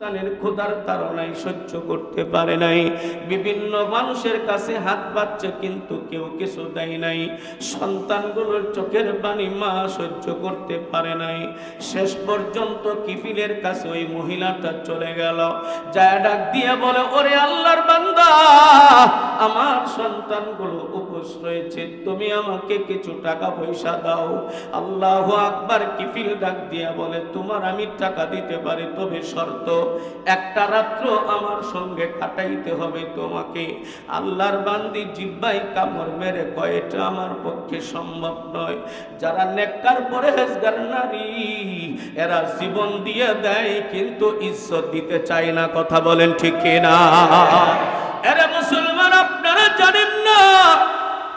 সন্তানের ক্ষুধার তাড়নায় সহ্য করতে পারে নাই। বিভিন্ন মানুষের কাছে হাত পাচ্ছে কিন্তু কেউ কিছু দেয় নাই। সন্তানগুলোর চোখের পানি মা সহ্য করতে পারে নাই। শেষ পর্যন্ত কিফিলের কাছে ওই মহিলাটা চলে গেল। যায় ডাক দিয়ে বলে, ওরে আল্লাহর বান্দা, আমার সন্তানগুলো উপোস রয়েছে, তুমি আমাকে কিছু টাকা পয়সা দাও। আল্লাহ আকবার কিফিল ডাক দিয়া বলে, তোমার আমি টাকা দিতে পারি, তবে শর্ত একটা রাত্র আমার সঙ্গে কাটাইতে হবে তোমাকে। আল্লাহর বান্দি জিব্বাই কামড় মেরে কয়েটা আমার পক্ষে সম্ভব নয়। যারা নেককার পরেজগার নারী, এরা জীবন দিয়ে দেয় কিন্তু ঈশ্বর দিতে চায় না। কথা বলেন ঠিক না এরা মুসলমান, আপনারা জানেন না?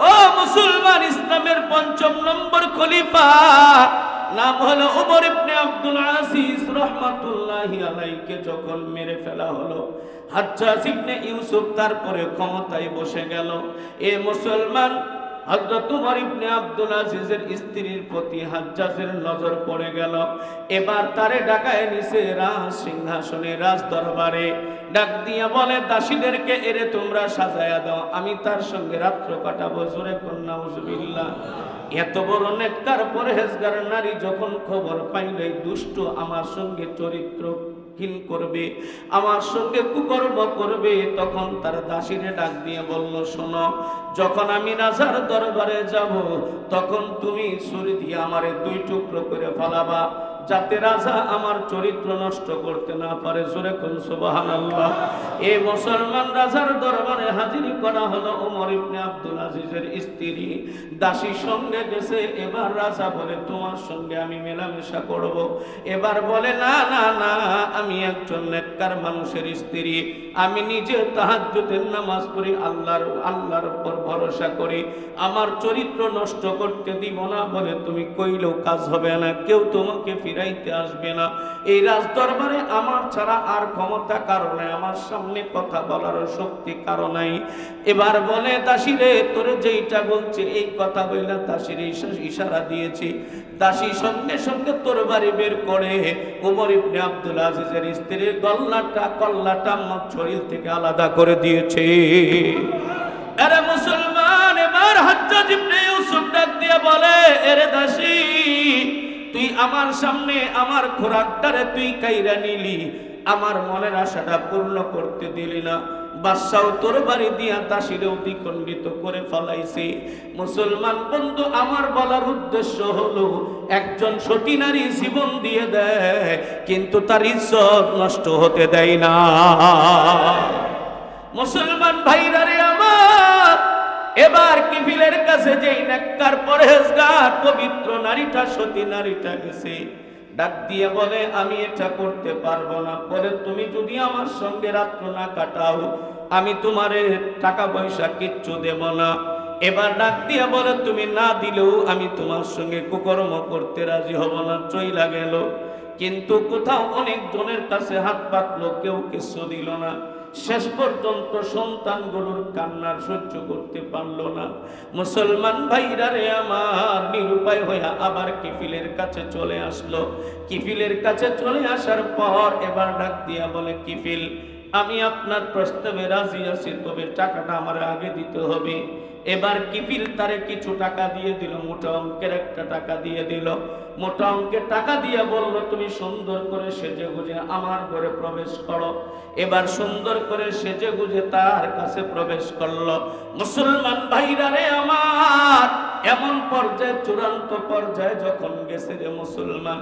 ও মুসলমান, ইসলামের পঞ্চম নম্বর খলিফা তারপরে ক্ষমতায় বসে গেল। এ মুসলমান স্ত্রীর প্রতি হাজ্জাজের নজর পড়ে গেল। এবার তারে ডাকায় নিছে রাজ সিংহাসনে, রাজ দরবারে। ডাক দিয়া বলে, দাসীদেরকে, এরে তোমরা সাজায়া দাও, আমি তার সঙ্গে রাত্র কাটাবো, জোরে কন্যা উজবিল্লাহ এত বড় নেককার পরহেজগার নারী যখন খবর পাইলে দুষ্ট আমার সঙ্গে চরিত্র হীন করবে, আমার সঙ্গে কুকর্ম করবে, তখন তার দাসীরে ডাক দিয়ে বলল, শোনো, যখন আমি রাজার দরবারে যাব, তখন তুমি ছুরি দিয়ে আমারে দুই টুকরো করে ফেলাবা। যাতে রাজা আমার চরিত্র নষ্ট করতে না পারে। জোরে কোন সুবাহান আল্লাহ এই মুসলমান রাজার দরবারে হাজির করা হলো ওমর ইবনে আব্দুল আজিজের স্ত্রী। দাসী সঙ্গে গেছে, এবার রাজা বলে, তোমার সঙ্গে আমি মেলামেশা করব। এবার বলে, না না না, আমি একজন নেককার মানুষের স্ত্রী। আমি নিজে তাহাজ্জুদের নামাজ পড়ি, আল্লাহর আল্লাহর উপর ভরসা করি। আমার চরিত্র নষ্ট করতে দিব না বলে তুমি কইলেও কাজ হবে না। কেউ তোমাকে ফিরাইতে আসবে না। এই রাজ দরবারে আমার ছাড়া আর ক্ষমতা কারণে আমার সামনে কথা বলার শক্তি কারণে এবার বলে দাসিরে তোরে যেইটা বলছে, এই কথা বইলা দাসির ইশারা দিয়েছি। দাসী সঙ্গে সঙ্গে তোর বাড়ি বের করে উমর ইবনে আব্দুল আজিজের স্ত্রীর গল্লাটা কল্লাটা আমার শরীর থেকে আলাদা করে দিয়েছে। আরে মুসলমান, এবার হজ্জাজ ইবনে ইউসুফ ডাক দিয়ে বলে, এরে দাসী তুই আমার সামনে আমার খোরাকটারে তুই কাইরা নিলি। আমার মনের আশাটা পূর্ণ করতে দিলি না। বাদশাও তোর বাড়ি দিয়া দাসীরেও দ্বিখণ্ডিত করে ফলাইছে। মুসলমান বন্ধু, আমার বলার উদ্দেশ্য হলো, একজন সতী নারী জীবন দিয়ে দেয়, কিন্তু তার ইজ্জত নষ্ট হতে দেয় না। মুসলমান ভাইরা রে এবার কিফিলের কাছে যেই নেককার পরহেজগার, পবিত্র নারীটা, সতী নারীটা গেছে। ডাক দিয়ে বলে, আমি এটা করতে পারব না। পরে তুমি যদি আমার সঙ্গে রাত্র না কাটাও, আমি তোমারে টাকা পয়সা কিচ্ছু দেব না। এবার ডাক দিয়ে বলে, তুমি না দিলেও আমি তোমার সঙ্গে কুকর্ম করতে রাজি হব না। চইলা গেল। কিন্তু কোথাও অনেক জনের কাছে হাত পাতলো, কেউ কিছু দিল না। শেষ পর্যন্ত সন্তানগুলোর কান্নার সহ্য করতে পারল না। মুসলমান ভাইরা রে আমার, নিরুপায় হইয়া আবার কিফিলের কাছে চলে আসলো। কিফিলের কাছে চলে আসার পর এবার ডাক দিয়া বলে, কিফিল আমি আপনার প্রস্তাবে রাজি আছি, তবে টাকাটা আমার আগে দিতে হবে। এবার কিফিল তারে কিছু টাকা দিয়ে দিল, মোটা অঙ্কের একটা টাকা দিয়ে দিল। মোটা অঙ্কের টাকা দিয়ে বলল, তুমি সুন্দর করে সেজে গুজে আমার ঘরে প্রবেশ করো। এবার সুন্দর করে সেজে গুজে তার কাছে প্রবেশ করল। মুসলমান ভাইরা রে আমার, এমন পর্যায়ে, চূড়ান্ত পর্যায়ে যখন গেছে রে মুসলমান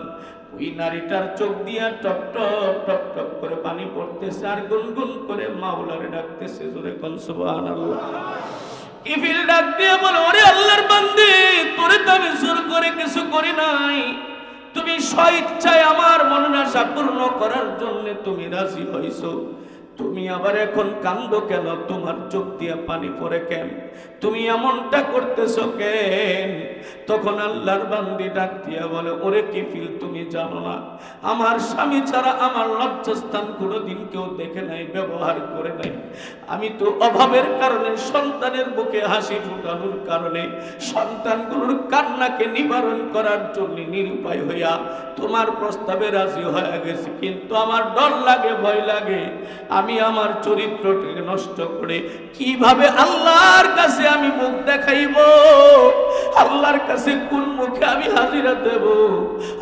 ওই নারীটার চোখ দিয়া টপ টপ টপ টপ করে পানি পড়তেছে আর গুনগুন করে মাওলারে ডাকতেছে, জোরে কোন সুবহানাল্লাহ। ইফিল ডাক দিয়ে বলে, ওরে আল্লাহর বান্দে, তোরে তো আমি জোর করে কিছু করি নাই। তুমি স্বইচ্ছায় আমার মনোনাশা পূর্ণ করার জন্য তুমি রাজি হইছো। তুমি আবার এখন কান্দ কেন? তোমার চোখ দিয়ে পানি পড়ে কেন? তুমি এমনটা করতেছো কেন? তখন আল্লাহর বান্দি ডাক দিয়া বলে, ওরে কি ফিল তুমি জানো না, আমার স্বামী ছাড়া আমার লজ্জাস্থান কোনোদিন কেউ দেখে নাই, ব্যবহার করে নাই। আমি তো অভাবের কারণে, সন্তানের মুখে হাসি ফুটানোর কারণে, সন্তানগুলোর কান্নাকে নিবারণ করার জন্য নিরুপায় হইয়া তোমার প্রস্তাবে রাজি হয়ে গেছি। কিন্তু আমার ডর লাগে, ভয় লাগে। আমি আমার চরিত্রটাকে নষ্ট করে কীভাবে আল্লাহর কাছে আমি মুখ দেখাইব? আল্লাহর কাছে কোন মুখে আমি হাজিরা দেব?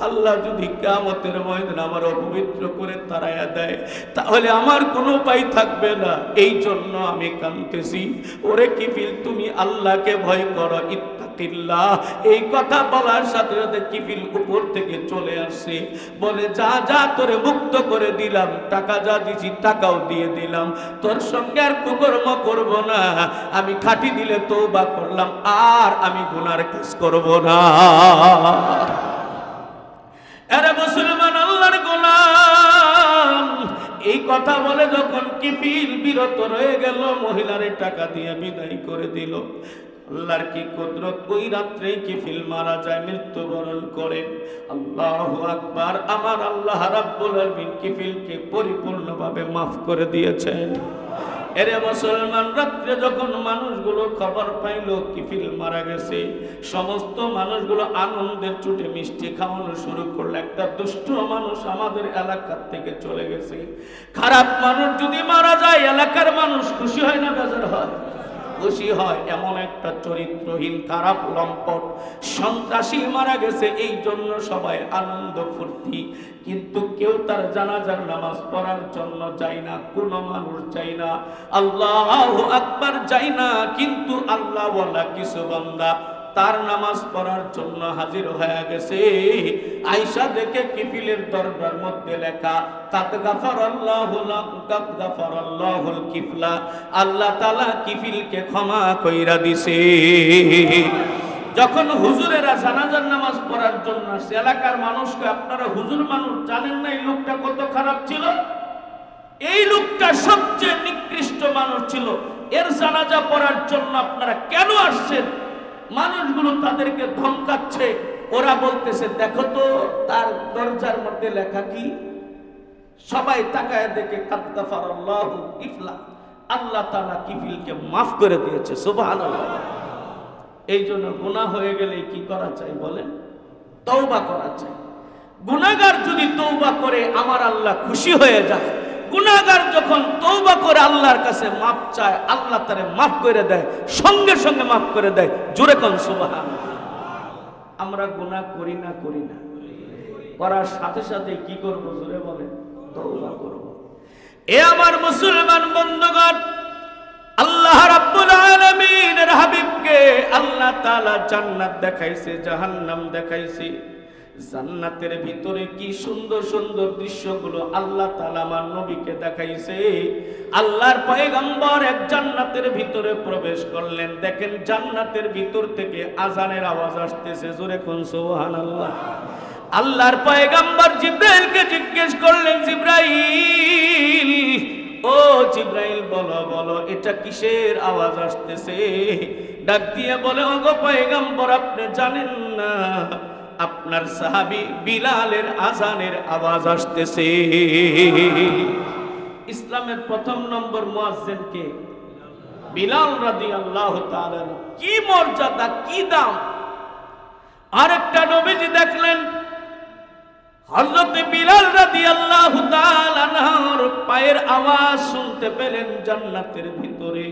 আল্লাহ যদি কামতের ময়দান আমার অপবিত্র করে তারাইয়া দেয়, তাহলে আমার কোনো উপায় থাকবে না। এই জন্য আমি কাঁদতেছি। ওরে কি ফিল তুমি আল্লাহকে ভয় করো ইত্তাকিল্লাহ এই কথা বলার সাথে সাথে কিফিল উপর থেকে চলে আসছে বলে, যা যা তোরে মুক্ত করে দিলাম, টাকা যা দিছি টাকাও দিয়ে দিলাম। তোর সঙ্গে আর কুকর্ম করব না। আমি খাটি দিলে তো বা করলাম, আর আমি গুনার কাজ করব না। আরে মুসলমান, আল্লাহর গোলাম। এই কথা বলে যখন কিফিল বিরত রয়ে গেল, মহিলারে টাকা দিয়ে বিদায় করে দিল। আল্লাহর কি কুদরত? ওই রাত্রেই কিফিল মারা যায়? মৃত্যুবরণ করে। আল্লাহু আকবার। আমার আল্লাহ রাব্বুল আলামিন কিফিলকে পরিপূর্ণভাবে মাফ করে দিয়েছেন। এরে মুসলমান, রাত্রে যখন মানুষগুলো খবর পাইল কিফিল মারা গেছে, সমস্ত মানুষগুলো আনন্দের চুটে মিষ্টি খাওয়ানো শুরু করল। একটা দুষ্ট মানুষ আমাদের এলাকার থেকে চলে গেছে। খারাপ মানুষ যদি মারা যায়, এলাকার মানুষ খুশি হয় না, বেজার হয়? খুশি হয়, এমন একটা চরিত্রহীন, খারাপ লম্পট। সন্ত্রাসী মারা গেছে, এই জন্য সবাই আনন্দ ফুর্তি। কিন্তু কেউ তার জানাজার নামাজ পড়ার জন্য যায় না, কোনো মানুষ যায় না। আল্লাহ আকবার যায় না, কিন্তু আল্লাহ বলা কিছু বান্দা তার নামাজ পড়ার জন্য হাজির হয়ে গেছে। আয়সা দেখে কিফিলের দরবার মধ্যে লেখা কাত গাফার আল্লাহ কাত গাফার আল্লাহুল কিফলা। আল্লাহ তাআলা কিফিলকে ক্ষমা কইরা দিছে। যখন হুজুরেরা জানাজার নামাজ পড়ার জন্য আসছে, এলাকার মানুষকে, আপনারা হুজুর মানুষ, জানেন না এই লোকটা কত খারাপ ছিল? এই লোকটা সবচেয়ে নিকৃষ্ট মানুষ ছিল। এর জানাজা পড়ার জন্য আপনারা কেন আসছেন? মানুষগুলো তাদেরকে ধমকাচ্ছে। ওরা বলতেছে, দেখো তো, তার দরজার মধ্যে লেখা কি? সবাই তাকায় দেখে কাদ্দাফার আল্লাহ ইফলা আল্লাহ তাআলা কিফিলকে মাফ করে দিয়েছে, সুবহানাল্লাহ। এই জন্য গুনাহ হয়ে গেলে কি করা চাই বলেন? তৌবা করা চাই। গুনাহগার যদি তৌবা করে, আমার আল্লাহ খুশি হয়ে যায়। গুনাহগার যখন তৌবা করে আল্লাহর কাছে মাপ চায়, আল্লাহ তারে মাফ করে দেয়, সঙ্গে সঙ্গে মাফ করে দেয়, জোরে কোন সুবহান আমরা গুনাহ করি না করি না। করার সাথে সাথে কি করব, জোরে বলেন? তওবা করব। এ আমার মুসলমান বন্ধুগণ, আল্লাহ রাব্বুল আলামিনের হাবিবকে আল্লাহ তাআলা জান্নাত দেখাইছে, জাহান্নাম দেখাইছে। জান্নাতের ভিতরে কি সুন্দর সুন্দর দৃশ্যগুলো আল্লাহ তাআলা আমার নবীকে দেখাইছে। আল্লাহর পয়গম্বর এক জান্নাতের ভিতরে প্রবেশ করলেন। দেখেন জান্নাতের ভিতর থেকে আজানের আওয়াজ আসতেছে। জোরে কোন সুবহানাল্লাহ। আল্লাহর পয়গম্বর জিব্রাইলকে জিজ্ঞেস করলেন, জিব্রাইল, ও জিব্রাইল, বলো বলো, এটা কিসের আওয়াজ আসতেছে? ডাক দিয়ে বলে ও গো পয়গম্বর, আপনি জানেন না আপনার সাহাবি বিলালের আজানের আওয়াজ আসতেছে। ইসলামের প্রথম নম্বর মুয়াজ্জিন কে? বিলাল রাদিয়াল্লাহু তাআলা। কি মর্যাদা, কি দাম? আরেকটা নবীজি দেখলেন, হযরত বিলাল তাআলা আনহর পায়ের আওয়াজ শুনতে পেলেন জান্নাতের ভিতরে।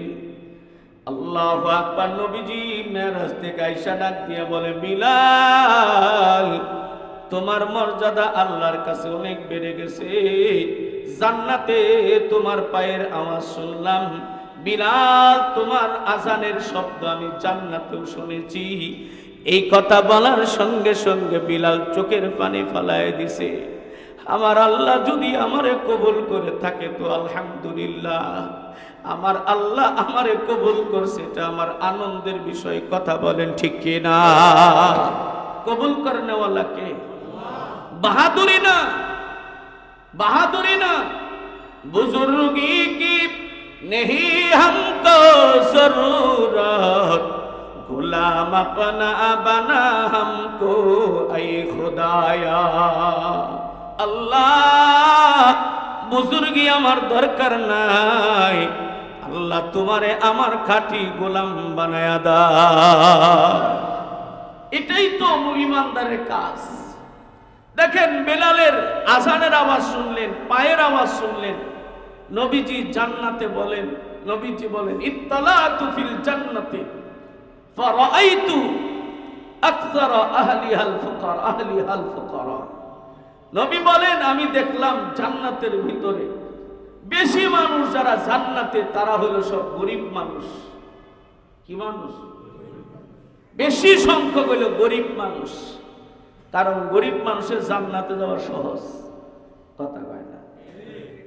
আল্লাহু আকবার নবীজি মেরাজ থেকে আয়েশা ডাক দিয়ে বলে, বিলাল, তোমার মর্যাদা আল্লাহর কাছে অনেক বেড়ে গেছে। জান্নাতে তোমার পায়ের আওয়াজ শুনলাম। বিলাল, তোমার আজানের শব্দ আমি জান্নাতেও শুনেছি। এই কথা বলার সঙ্গে সঙ্গে বিলাল চোখের পানি ফালায় দিছে। আমার আল্লাহ যদি আমারে কবুল করে থাকে তো আলহামদুলিল্লাহ। আমার আল্লাহ আমারে কবুল করছে, এটা আমার আনন্দের বিষয়, কথা বলেন ঠিক কিনা? কবুল করে নেওয়ালাকে বাহাদুরি না বাহাদুরি না। বুজুর্গি কি নেহি হমকো জরুরত? গুলাম আপনা বানা হমকো, আই খুদায়া। আল্লাহ, বুজুর্গি আমার দরকার নাই। আল্লাহ তোমারে আমার খাঁটি গোলাম বানায়া দা এটাই তো ইমানদারের কাজ। দেখেন বেলালের আজানের আওয়াজ শুনলেন, পায়ের আওয়াজ শুনলেন। নবীজি জান্নাতে বলেন, নবীজি বলেন ইত্তালা তুফিল জান্নাতে, ফারাআইতু আকসার আহলিহাল ফুকার, আহলিহাল ফুকারা। নবী বলেন, আমি দেখলাম জান্নাতের ভিতরে বেশি মানুষ যারা জান্নাতে, তারা হলো সব গরিব মানুষ। কি মানুষ? বেশি সংখ্যক হলো গরিব মানুষ। কারণ গরিব মানুষের জান্নাতে যাওয়া সহজ। কথা কয় না।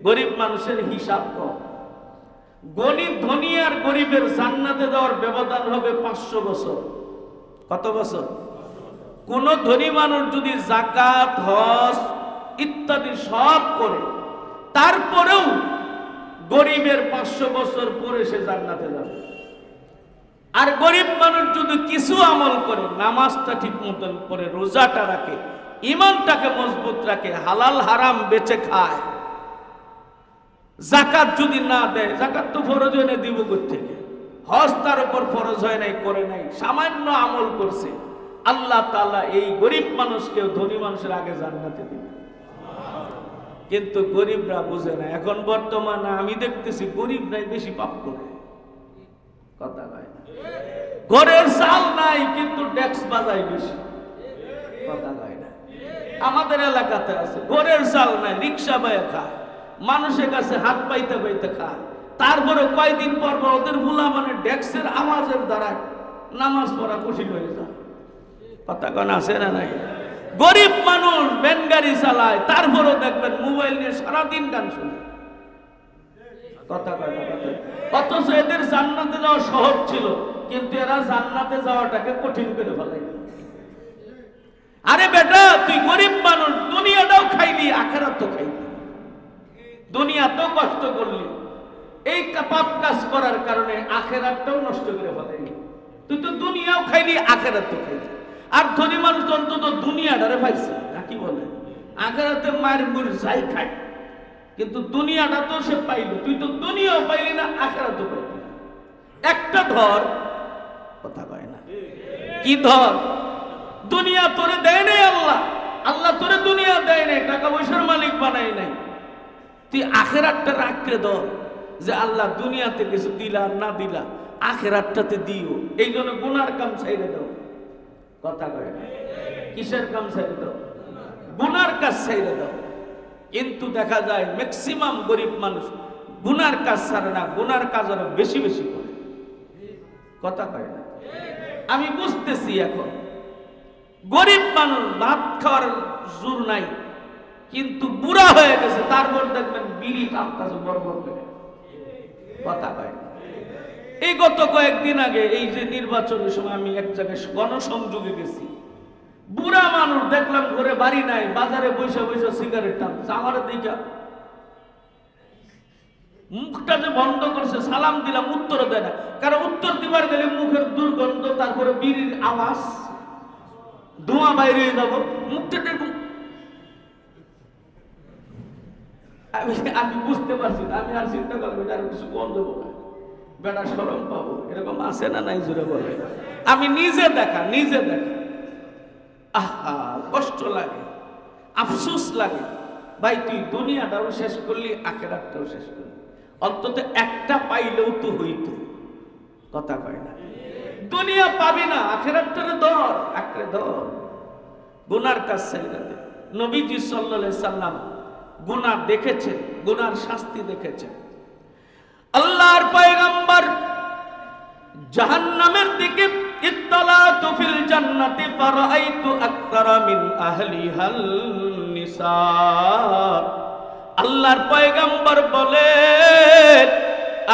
গরিব মানুষের হিসাব কম। গরিব, ধনী আর গরিবের জান্নাতে যাওয়ার ব্যবধান হবে পাঁচশো বছর। কত বছর? কোন ধনী মানুষ যদি জাকাত, হজ ইত্যাদি সব করে তারপরেও গরিবের পাঁচশো বছর পরে সে জান্নাতে যাবে। আর গরিব মানুষ যদি কিছু আমল করে, নামাজটা ঠিক মতন করে, রোজাটা রাখে ইমানটাকে মজবুত রাখে, হালাল হারাম বেচে খায় জাকাত যদি না দেয় জাকাত তো ফরজ হয় না দিব থেকে হজ তার উপর ফরজ হয় নাই, করে নাই, সামান্য আমল করছে, আল্লাহ তালা এই গরিব মানুষকেও, ধনী মানুষের আগে জান্নাতে দিবে। কিন্তু গরিবরা বুঝে না। এখন বর্তমানে আমি দেখতেছি গরিবরাই বেশি পাপ করে। কথা কয় না? ঘরের চাল নাই, কিন্তু ডেক্স বাজায় বেশি। কথা কয় না? আমাদের এলাকাতে আছে, ঘরের চাল নাই, রিক্সা বায়ে খায়। মানুষের কাছে হাত পাইতে পাইতে খায়। তারপরে কয়দিন পর ওদের ভুলা মানে ডেক্সের আওয়াজের দ্বারা নামাজ পড়া কঠিন হয়ে যায়। কথা আছে না নাই? গরিব মানুষ ভ্যান গাড়ি চালায়, তারপরেও দেখবেন মোবাইল নিয়ে সারাদিন গান শুনে। অথচ এদের জান্নাতে যাওয়া সহজ ছিল, কিন্তু এরা জান্নাতে যাওয়াটাকে কঠিন করে ফেলাই আরে বেটা, তুই গরিব মানুষ, দুনিয়াটাও খাইলি আখেরাত তো খাইলি। দুনিয়া তো কষ্ট করলি। এই পাপ কাজ করার কারণে আখেরাতটাও নষ্ট করে ফেলাইলি তুই তো দুনিয়াও খাইলি আখেরাত তো খাইলি। আর ধনী মানুষ তো অন্তত দুনিয়াটারে পাইছে। নাকি বলে? আখেরাতে মায়ের মুড়ি যাই খায়। কিন্তু দুনিয়াটা তো সে পাইল। তুই তো দুনিয়াও পাইলি না আখেরা তো পাইলি একটা ধর, কথা কয় না। কি ধর? দুনিয়া তোরে দেয় নাই আল্লাহ। আল্লাহ তোরে দুনিয়া দেয় নাই টাকা পয়সার মালিক বানাই নাই। তুই আখেরাতটা রাখতে ধর যে আল্লাহ দুনিয়াতে কিছু দিলা না দিলা, আখেরাতটাতে দিও। এই জন্য গুনার কাম ছাইড়ে দাও। কথা কয় না। কিসের কাম ছাইড়ে দাও গুনার কাজ ছাইড়ে দাও। কিন্তু দেখা যায় ম্যাক্সিমাম গরিব মানুষ গুনার কাজ ছাড়ে না, গুনার কাজ আরও বেশি বেশি করে। কথা কয় না। আমি বুঝতেছি এখন, গরিব মানুষ ভাত খাওয়ার জোর নাই, কিন্তু বুড়া হয়ে গেছে তারপর দেখবেন বিড়ি টানতেছে বড় বড় করে। কথা কয় না। এই গত কয়েকদিন আগে এই যে নির্বাচনের সময় আমি এক জায়গায় গণসংযোগে গেছি। বুড়া মানুষ দেখলাম ঘরে বাড়ি নাই, বাজারে বসে বসে সিগারেট টানছে। আমার দিকে মুখটা যে বন্ধ করছে, সালাম দিলাম উত্তর দেয় না। কারণ উত্তর দিবার গেলে মুখের দুর্গন্ধ, তারপরে বিড়ির আওয়াজ, ধোঁয়া বাইরে যাব। মুখটা আমি আমি বুঝতে পারছি আমি আর চিন্তা করব আর কিছু কোন দেবো বেটা সরম পাবো, এরকম আছে না নাই জুড়ে বলে? আমি নিজে দেখা নিজে দেখা। আহা, কষ্ট লাগে, আফসোস লাগে। ভাই, তুই দুনিয়াটাও শেষ করলি, আখেরাতটাও শেষ করলি। অন্তত একটা পাইলেও তো হইতো। কথা কয় না। দুনিয়া পাবি না, আখেরাতটারে ধর আঁকড়ে ধর গুনার কাজ চাইলাতে নবীজি সাল্লাল্লাহু সাল্লাম গুনাহ দেখেছেন, গুনার শাস্তি দেখেছেন। আল্লাহর পয়গম্বর জাহান্নামের দিকে, ইত্তালাতু ফিল জান্নাতি ফারাআইতু আকতারা মিন আহলিহাল নিসা। আল্লাহর পয়গম্বর বলে,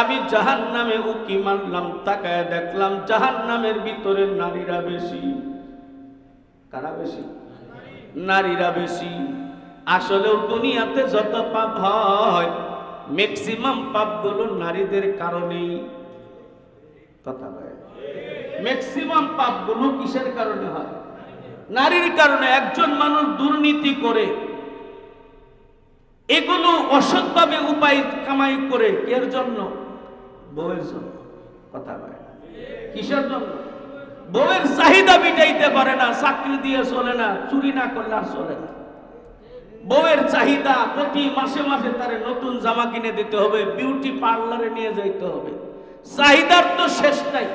আমি জাহান্নামে উকি মারলাম, তাকায় দেখলাম জাহান্নামের ভিতরে নারীরা বেশি। কারা বেশি? নারীরা বেশি। আসলেও দুনিয়াতে যত পাপ হয় ম্যাক্সিমাম পাপগুলো নারীদের কারণেই কথা বলে ম্যাক্সিমাম পাপগুলো কিসের কারণে হয়? নারীর কারণে একজন মানুষ দুর্নীতি করে, এগুলো অসৎভাবে উপায় কামাই করে এর জন্য? বউয়ের জন্য। কথা বলে কিসের জন্য? বউয়ের চাহিদা মিটাইতে পারে না, চাকরি দিয়ে চলে না, চুরি না করলে আর চলে না। বউয়ের চাহিদা প্রতি মাসে মাসে তারে নতুন জামা কিনে দিতে হবে বিউটি পার্লারে নিয়ে যাইতে হবে। চাহিদার তো শেষ নাই।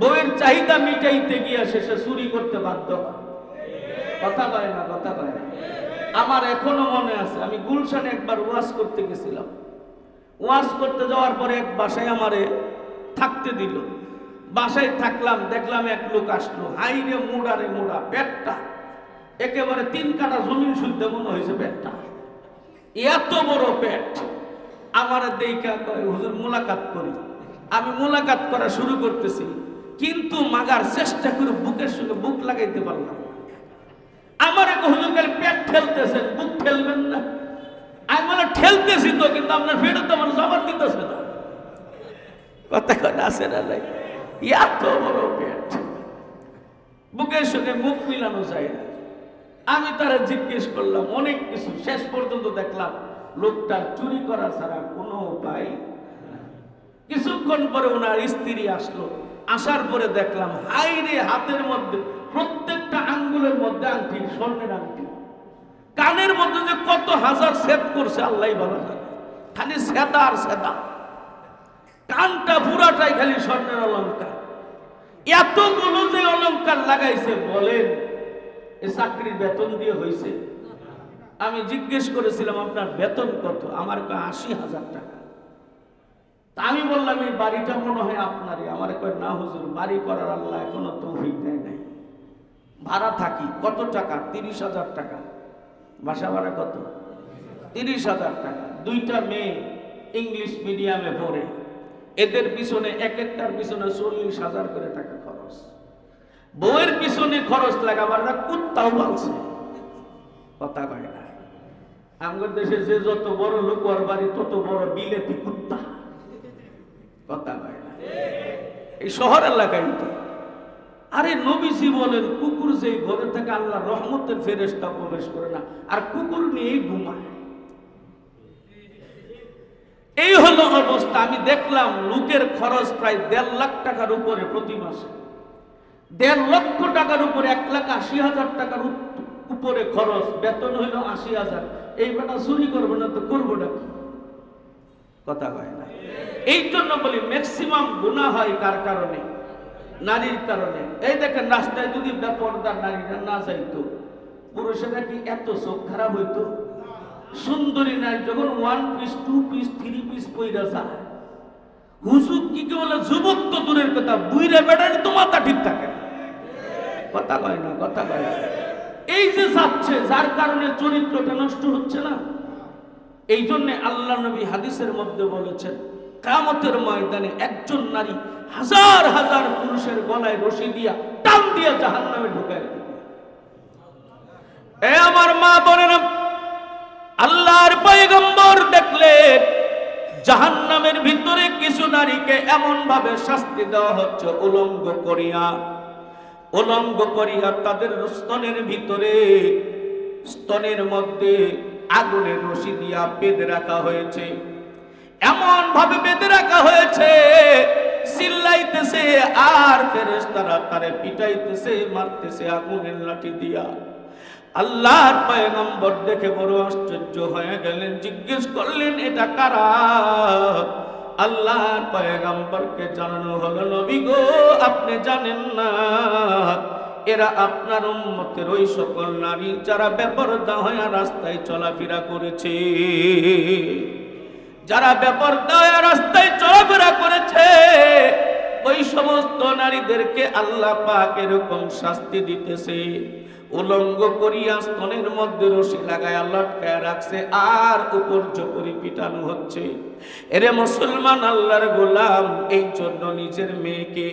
বউয়ের চাহিদা মিটাইতে গিয়া শেষে চুরি করতে বাধ্য হয় কথা কয় না, কথা কয় না। আমার এখনও মনে আছে, আমি গুলশানে একবার ওয়াজ করতে গেছিলাম। ওয়াজ করতে যাওয়ার পরে এক বাসায় আমারে থাকতে দিল। বাসায় থাকলাম, দেখলাম এক লোক আসলো। হাইরে মুড়ারে মোড়া, পেটটা একেবারে তিন কাটা জমিন শুদ্ধ মনে হয়েছে পেটটা। এত বড় পেট। আমার হুজুর, মোলাকাত করি। আমি মোলাকাত করা শুরু করতেছি, কিন্তু মাগার চেষ্টা করে বুকের সঙ্গে বুক লাগাইতে পারলাম। আমার এক হুজুর, খালি পেট ঠেলতেছেন, বুক ঠেলবেন না। আমি বলে, ঠেলতেছি তো, কিন্তু আপনার ফেটে তো আমার জবাব দিতেছে না। কথা কথা আছে না নাই? এত বড় পেট। বুকের সঙ্গে মুখ মিলানো যায় না। আমি তারা জিজ্ঞেস করলাম, অনেক কিছু। শেষ পর্যন্ত দেখলাম, লোকটা চুরি করা ছাড়া কোনো উপায় কিছুক্ষণ পরে ওনার স্ত্রী আসলো। আসার পরে দেখলাম হাইরে হাতের মধ্যে, প্রত্যেকটা আঙ্গুলের মধ্যে আংটি, স্বর্ণের আংটি। কানের মধ্যে যে কত হাজার সেট করছে আল্লাহ ভালো জানে। খালি সেদা আর সেদা কানটা পুরাটাই খালি স্বর্ণের অলঙ্কার এতগুলো যে অলঙ্কার লাগাইছে, বলেন। চাকরির বেতন দিয়ে হয়েছে আমি জিজ্ঞেস করেছিলাম, আপনার বেতন কত? আমার কয়, আশি হাজার টাকা। আমি বললাম, এই বাড়িটা মনে হয় আপনারই। আমার কয়, না হুজুর, বাড়ি করার আল্লাহ এখনও তো হই দেয় নাই। ভাড়া থাকি, কত টাকা? তিরিশ হাজার টাকা। বাসা ভাড়া কত? তিরিশ হাজার টাকা। দুইটা মেয়ে ইংলিশ মিডিয়ামে পড়ে। এদের পিছনে, এক একটার পিছনে চল্লিশ হাজার করে টাকা। বউয়ের পিছনে খরচ লাগাবার না, কুত্তাও পালছে কথা কয় না। আমাদের দেশে যে যত বড় লোক ওর বাড়ি, তত বড় বিলেতি কুত্তা। কথা কয় না। এই শহর এলাকায় আরে নবীজি বলেন কুকুর যে ঘরে থেকে, আল্লাহ রহমতের ফেরেস্তা প্রবেশ করে না, আর কুকুর নিয়েই ঘুমায়। এই হলো অবস্থা। আমি দেখলাম লোকের খরচ প্রায় দেড় লাখ টাকার উপরে প্রতি মাসে। দেড় লক্ষ টাকার উপরে, এক লাখ আশি হাজার টাকার উপরে খরচ, বেতন হইল আশি হাজার। এই বেটা চুরি করব না তো করব না কথা কয় না। এই জন্য বলি ম্যাক্সিমাম গুণা হয় কার কারণে? নারীর কারণে। এই দেখেন, রাস্তায় যদি বেপরদার নারীরা না যাইতো, পুরুষেরা কি এত চোখ খারাপ হইতো? সুন্দরী নারী যখন one piece two piece three piece পইরা যায়। হুজুর কি কে বলে, যুবক তো দূরের কথা বুইরা বেড়ার তো মাথা ঠিক থাকে না। কথা কয় না, কথা কয় না। এই যে যাচ্ছে, যার কারণে চরিত্রটা নষ্ট হচ্ছে না। এই জন্যে আল্লাহ নবী হাদিসের মধ্যে বলেছেন, কামতের ময়দানে একজন নারী হাজার হাজার পুরুষের গলায় রশি দিয়া টান দিয়া জাহান নামে ঢুকায় এ আমার মা বোনেরা, আল্লাহর পয়গম্বর দেখলেন জাহান্নামের ভিতরে কিছু নারীকে এমন ভাবে শাস্তি দেওয়া হচ্ছে, উলঙ্গ করিয়া। উলঙ্গ করিয়া তাদের স্তনের ভিতরে, স্তনের মধ্যে আগুনের রশি দিয়া বেঁধে রাখা হয়েছে। এমন ভাবে বেঁধে রাখা হয়েছে, চিল্লাইতেছে, আর ফেরেশতারা তারে পিটাইতেছে, মারতেছে আগুনের লাঠি দিয়া। আল্লাহর পয়গম্বর দেখে বড় আশ্চর্য হয়ে গেলেন, জিজ্ঞেস করলেন, এটা কারা? আল্লাহর পয়গম্বরকে জানানো হলো, নবী গো, আপনি জানেন না, এরা আপনার উম্মতের ওই সকল নারী যারা বেপরদা হয়ে রাস্তায় চলাফেরা করেছে। যারা বেপরদা হয়ে রাস্তায় চলাফেরা করেছে, ওই সমস্ত নারীদেরকে আল্লাহ পাক এরকম শাস্তি দিতেছে। উলঙ্গ করিয়া স্তনের মধ্যে রশি লাগায় লটকায় রাখছে, আর উপর জপরি পিটানো হচ্ছে। এরে মুসলমান আল্লাহর গোলাম, এই জন্য নিজের মেয়েকে,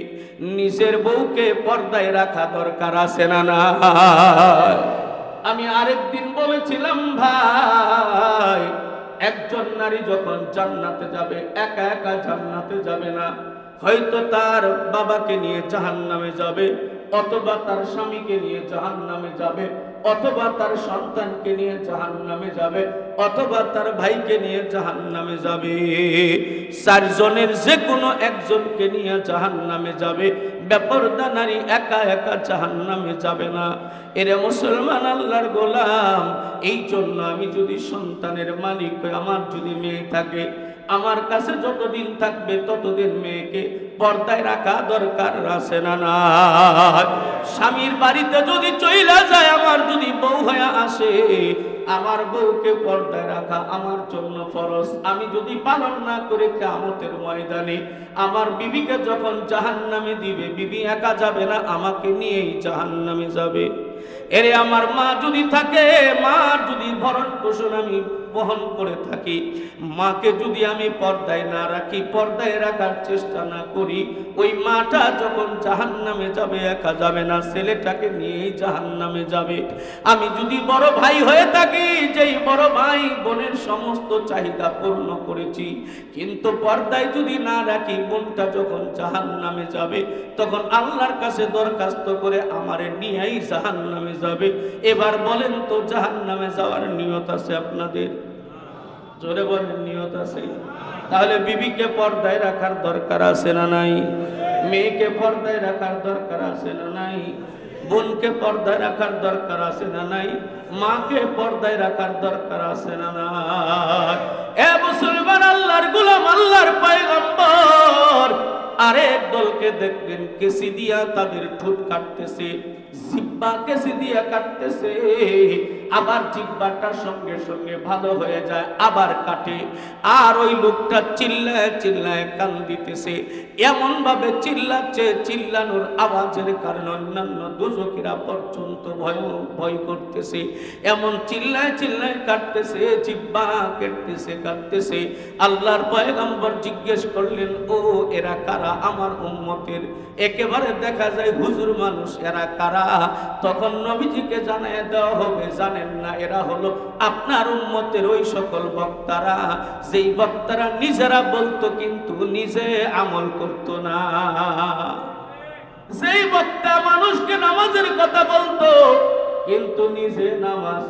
নিজের বউকে পর্দায় রাখা দরকার আছে না না আমি আরেকদিন বলেছিলাম, ভাই, একজন নারী যখন জান্নাতে যাবে, একা একা জান্নাতে যাবে না, হয়তো তার বাবাকে নিয়ে জাহান্নামে যাবে, অথবা তার স্বামীকে নিয়ে জাহান্নামে যাবে, অথবা তার সন্তানকে নিয়ে জাহান নামে যাবে অথবা তার ভাইকে নিয়ে জাহান্নামে যাবে। চারজনের যে কোনো একজনকে নিয়ে জাহান নামে যাবে। ব্যাপারদা নারী একা একা জাহান্নামে যাবে না। এরে মুসলমান আল্লাহর গোলাম, এই জন্য আমি যদি সন্তানের মালিক আমার যদি মেয়ে থাকে, আমার কাছে যতদিন থাকবে ততদিন মেয়েকে পর্দায় রাখা দরকার আছে না না স্বামীর বাড়িতে যদি চইলা যায়, আমার যদি বউ হয়ে আসে আমার বউকে পর্দায় রাখা আমার জন্য ফরজ। আমি যদি পালন না করে কামতের ময়দানে আমার বিবিকে যখন জাহান নামে দিবে, বিবি একা যাবে না, আমাকে নিয়েই জাহান নামে যাবে। এরে আমার মা যদি থাকে, মার যদি ভরণ পোষণ আমি বহন করে থাকি। মাকে যদি আমি পর্দায় না রাখি, পর্দায় রাখার চেষ্টা না করি, ওই মাটা যখন জাহান নামে যাবে, একা যাবে না, ছেলেটাকে নিয়েই জাহান নামে যাবে। আমি যদি বড় ভাই হয়ে থাকি, যেই বড় ভাই বোনের সমস্ত চাহিদা পূর্ণ করেছি, কিন্তু পর্দায় যদি না রাখি, বোনটা যখন জাহান নামে যাবে, তখন আল্লাহর কাছে দরখাস্ত করে আমারে নিয়েই জাহান নামে যাবে। এবার বলেন তো জাহান নামে যাওয়ার নিয়ত আছে আপনাদের? জোরে বলেন, নিয়ত আছে। তাহলে বিবিকে পর্দায় রাখার দরকার আছে না নাই? মেয়েকে পর্দায় রাখার দরকার আছে না নাই? বোনকে পর্দায় রাখার দরকার আছে না নাই? মাকে পর্দায় রাখার দরকার আছে না নাই? এ মুসলমান আল্লাহর গোলাম, আল্লাহর পয়গম্বর। আরেক দলকে দেখবেন কেসি দিয়া তাদের ঠোঁট কাটতেছে জিব্বা কেসি দিয়া কাটতেছে আবার জিব্বাটার সঙ্গে সঙ্গে ভালো হয়ে যায়, আবার কাটে। আর ওই লোকটা চিল্লায় চিল্লায় কান দিতেছে। এমন ভাবে চিল্লাচ্ছে, চিল্লানোর আওয়াজের কারণে অন্যান্য দুজকেরা পর্যন্ত ভয় ভয় করতেছে। এমন চিল্লায় চিল্লায় কাটতেছে, জিব্বা কেটতেছে, কাটতেছে। আল্লাহর পয়গম্বর জিজ্ঞেস করলেন, ও, এরা কারা? আমার উম্মতের একেবারে দেখা যায় হুজুর মানুষ, এরা কারা? তখন নবীজিকে জানায় দেওয়া হবে, জানেন না, এরা হলো আপনার উম্মতের ওই সকল বক্তারা। যেই বক্তারা নিজেরা বলতো কিন্তু নিজে আমল করতো না। যেই বক্তা মানুষকে নামাজের কথা বলতো, কিন্তু নিজে নামাজ,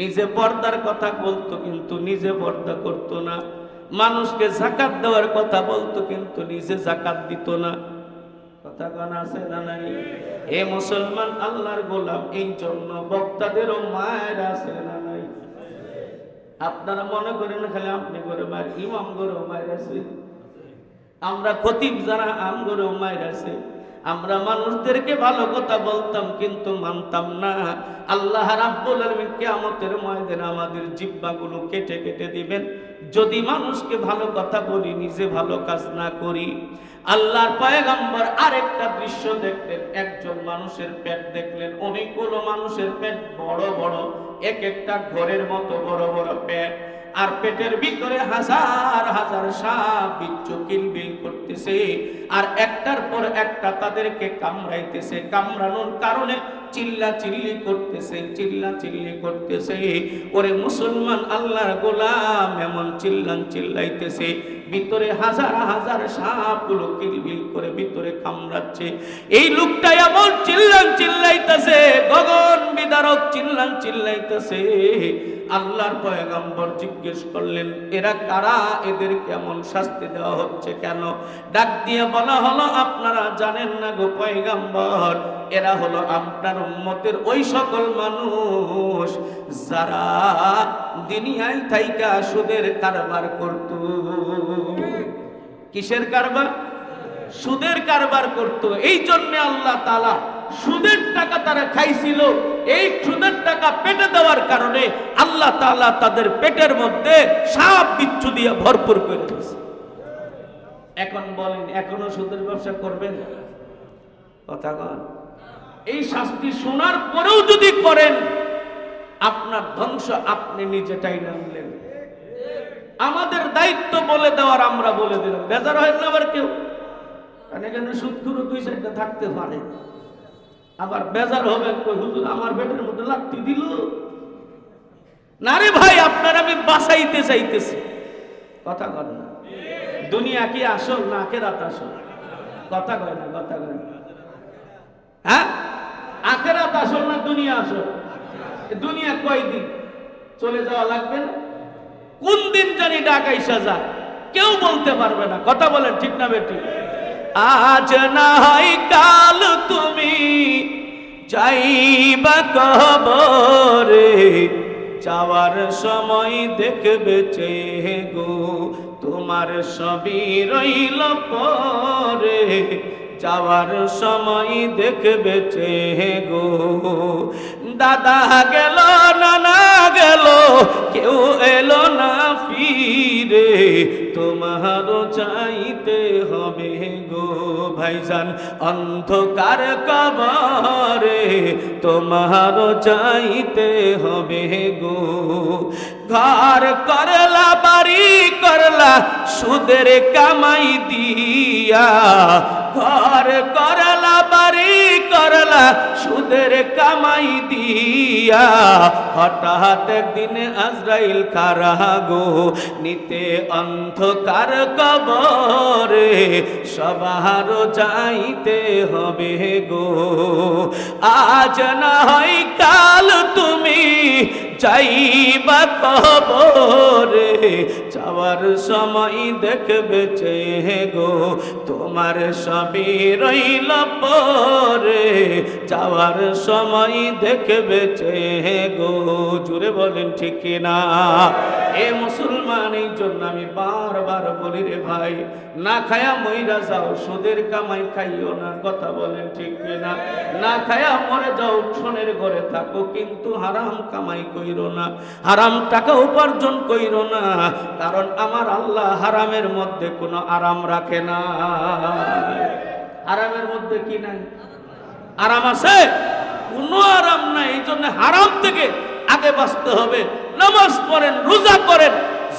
নিজে পর্দার কথা বলতো কিন্তু নিজে পর্দা করতো না। মানুষকে জাকাত দেওয়ার কথা বলতো কিন্তু নিজে জাকাত দিত না। আছে না নাই? এ মুসলমান আল্লাহর গোলাম, এই জন্য বক্তাদেরও মায়ের আছে না নাই? আপনারা মনে করেন খালি আপনি করে মায়ের, ইমাম করে মায়ের আছে? আমরা খতিব যারা, আম করে মায়ের আছে? আমরা মানুষদেরকে ভালো কথা বলতাম, কিন্তু মানতাম না। আল্লাহ রাব্বুল আলামিন কিয়ামতের ময়দানে আমাদের জিহ্বাগুলো কেটে কেটে দিবেন। যদি মানুষকে ভালো কথা বলি, নিজে ভালো কাজ না করি আল্লাহর পয়গম্বর আরেকটা দৃশ্য দেখলেন। একজন মানুষের পেট দেখলেন। অনেকগুলো মানুষের পেট বড় বড়, এক একটা ঘরের মতো বড় বড় পেট। আর পেটের ভিতরে হাজার হাজার সাপ বিচ্ছু কিলবিল করতেছে। আর একটার পর একটা তাদেরকে কামড়াইতেছে। কামড়ানোর কারণে চিল্লা চিল্লি করতেছে, চিল্লা চিল্লি করতেছে। ওরে মুসলমান, আল্লাহর গোলাম এমন চিল্লান চিল্লাইতেছে। ভিতরে হাজার হাজার সাপগুলো কিলবিল করে ভিতরে কামড়াচ্ছে। এই লোকটা এমন চিল্লান চিল্লাইতেছে, গগন বিদারক চিল্লান চিল্লাইতেছে। আল্লাহর পয়গম্বর জিজ্ঞেস করলেন, এরা কারা? এদের কেমন শাস্তি দেওয়া হচ্ছে কেন? ডাক দিয়ে বলা হলো, আপনারা জানেন না গো পয়গম্বর, এরা হলো আপনার উম্মতের ওই সকল মানুষ যারা দুনিয়ায় থাইকা সুদের কারবার করত। কিসের কারবার? সুদের কারবার করত। এই জন্য আল্লাহ তালা সুদের টাকা তারা খাইছিল। এই সুদের টাকা পেটে দেওয়ার কারণে আল্লাহ তালা তাদের পেটের মধ্যে সাপ বিচ্ছু দিয়ে ভরপুর করে দিয়েছে। এখন বলেন, এখনও সুদের ব্যবসা করবেন? কথা কন। এই শাস্তি শোনার পরেও যদি করেন, আপনার ধ্বংস আপনি নিজেটাই নামলেন। আমাদের দায়িত্ব বলে দেওয়ার আমরা বলে দিলাম। বেজার হয় না আবার কেউ? কারণ এখানে সুদখুরু দুই সাইডটা থাকতে পারে। আবার বেজার কই, হুজুর, আমার পেটের মধ্যে লাত্তি দিল? না রে ভাই, আপনার আমি বাঁচাইতে চাইতেছি। কথা কর না। দুনিয়া কি আসল না আখেরাত আসল? কথা কয় না, কথা কয় না। হ্যাঁ? আখেরাত আসল না দুনিয়া আসল? দুনিয়া কয়দিন? চলে যাওয়া লাগবে না? কোন দিন জানি ডাকাই সাজা কেউ বলতে পারবে না। কথা বলেন ঠিক না বেটি? আজ না হয় কাল তুমি যাইবা কবরে, যাওয়ার সময় দেখবে চেয়ে গো, তোমার সবই রইল পরে। যাওয়ার সময় দেখবে চেয়ে গো, দাদা গেল, নানা গেল, কেউ এলো তোমারও চাইতে হবে গো ভাইজান অন্ধকার কবরে, তোমারও চাইতে হবে গো। ঘর করলা, বাড়ি করলা, সুদের কামাই দিয়া। ঘর করলা, বাড়ি করলা সুদের কামাই দিয়া, হঠাৎ একদিন আজরাইল কারাগো নিতে অন্ধকার কবরে সবার যাইতে হবে গো। আজ না হয় কাল তুমি যাইবা কবরে যাওয়ার সময় দেখবে চেয়ে গো, তোমার সবই রইল পরে। যাওয়ার সময় দেখবে চেয়ে গো জুড়ে বলেন ঠিক না এ মুসলমান, এই জন্য আমি বারবার বলি রে ভাই, না খায়া মইরা যাও, সুদের কামাই খাইও না, কথা বলেন ঠিক না না খায়া মরে যাও, সোনের ঘরে থাকো, কিন্তু হারাম কামাই কইরো না, হারাম টাকা উপার্জন কইরো না, কারণ আমার আল্লাহ হারামের মধ্যে কোনো আরাম রাখে না। হারামের মধ্যে কি নাই? আরাম আছে? কোনো আরাম নাই, এই জন্য হারাম থেকে আগে বাঁচতে হবে। নামাজ পড়েন, রোজা করেন,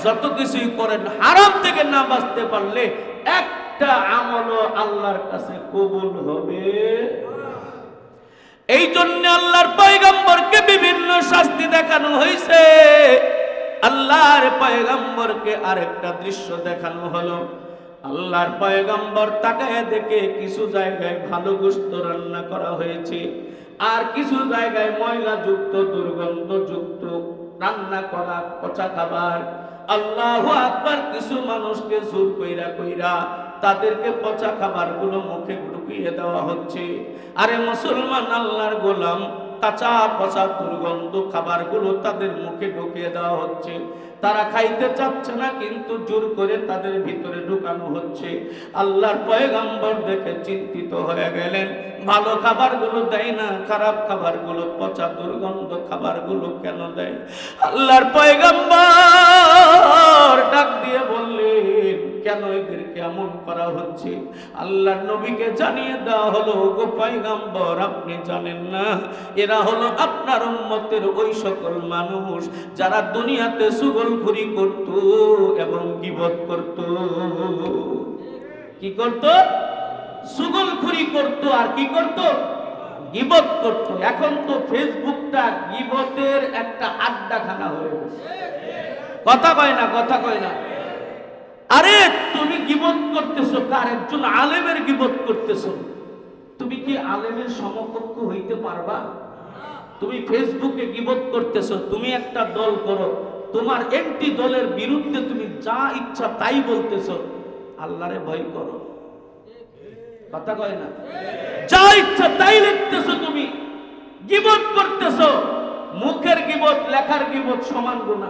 যত কিছুই করেন, হারাম থেকে না বাঁচতে পারলে একটা আমলও আল্লাহর কাছে কবুল হবে। এই জন্য আল্লাহর পয়গম্বরকে বিভিন্ন শাস্তি দেখানো হয়েছে। আল্লাহর পয়গম্বরকে আরেকটা দৃশ্য দেখানো হলো। আল্লাহর পয়গম্বর তাকায় দেখে কিছু জায়গায় ভালো গোস্ত রান্না করা হয়েছে। আর কিছু জায়গায় ময়লা যুক্ত, দুর্গন্ধ যুক্ত, রান্না করা পচা খাবার। আল্লাহ আকবার কিছু মানুষকে জোর কইরা কইরা তাদেরকে পচা খাবারগুলো মুখে ঢুকিয়ে দেওয়া হচ্ছে। আরে মুসলমান আল্লাহর গোলাম কাঁচা পচা দুর্গন্ধ খাবারগুলো তাদের মুখে ঢুকিয়ে দেওয়া হচ্ছে। তারা খাইতে চাচ্ছে না, কিন্তু জোর করে তাদের ভিতরে ঢুকানো হচ্ছে। আল্লাহর পয়গাম্বর দেখে চিন্তিত হয়ে গেলেন। ভালো খাবারগুলো দেয় না, খারাপ খাবারগুলো, পচা দুর্গন্ধ খাবারগুলো কেন দেয়? আল্লাহর পয়গাম্বর ডাক দিয়ে বললেন কেন এদেরকে এমন করা হচ্ছে? আল্লাহর নবীকে জানিয়ে দেওয়া হলো গো পয়গাম্বর, আপনি জানেন না, এরা হলো আপনার উম্মতের ওই সকল মানুষ যারা দুনিয়াতে সুগল সুগলখুরি করত এবং গিবত করত। কি করত? সুগলখুরি করত আর কি করত? গিবত করত। এখন তো ফেসবুকটা গিবতের একটা আড্ডাখানা হয়ে গেছে। কথা কয় না, কথা কয় না। আরে, তুমি গিবত করতেছো, কার একজন আলেমের গিবত করতেছো? তুমি কি আলেমের সমকক্ষ হইতে পারবা? তুমি ফেসবুকে গিবত করতেছো, তুমি একটা দল করো, তোমার একটি দলের বিরুদ্ধে তুমি যা ইচ্ছা তাই বলতেছো, আল্লাহরে ভয় করো। কথা কয় না? যা ইচ্ছা তাই লিখতেছো তুমি। গিবত করতেছো, মুখের গিবত, লেখার গিবত সমান গুণা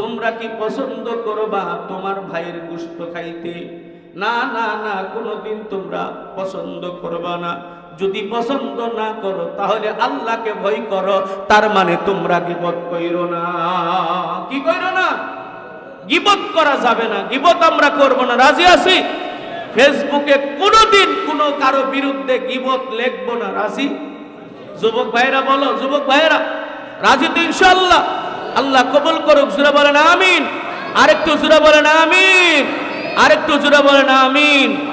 তোমরা কি পছন্দ করবা তোমার ভাইয়ের গুস্ত খাইতে? না না না, কোনোদিন তোমরা পছন্দ করবা না। যদি পছন্দ না করো, তাহলে আল্লাহকে ভয় করো। তার মানে তোমরা গিবত কইরো না। কি কইরো না? গিবত করা যাবে না। গিবত আমরা করব না। রাজি আছি? ফেসবুকে কোনোদিন কোনো কারও বিরুদ্ধে গিবত লিখব না। রাজি? যুবক ভাইরা বলো, যুবক ভাইরা রাজি তো ইনশাল্লাহ আল্লাহ কবুল করুক জুরা বলেন আমিন। আরেকটু জুরা বলেন আমিন। আরেকটু জুরা বলেন আমিন।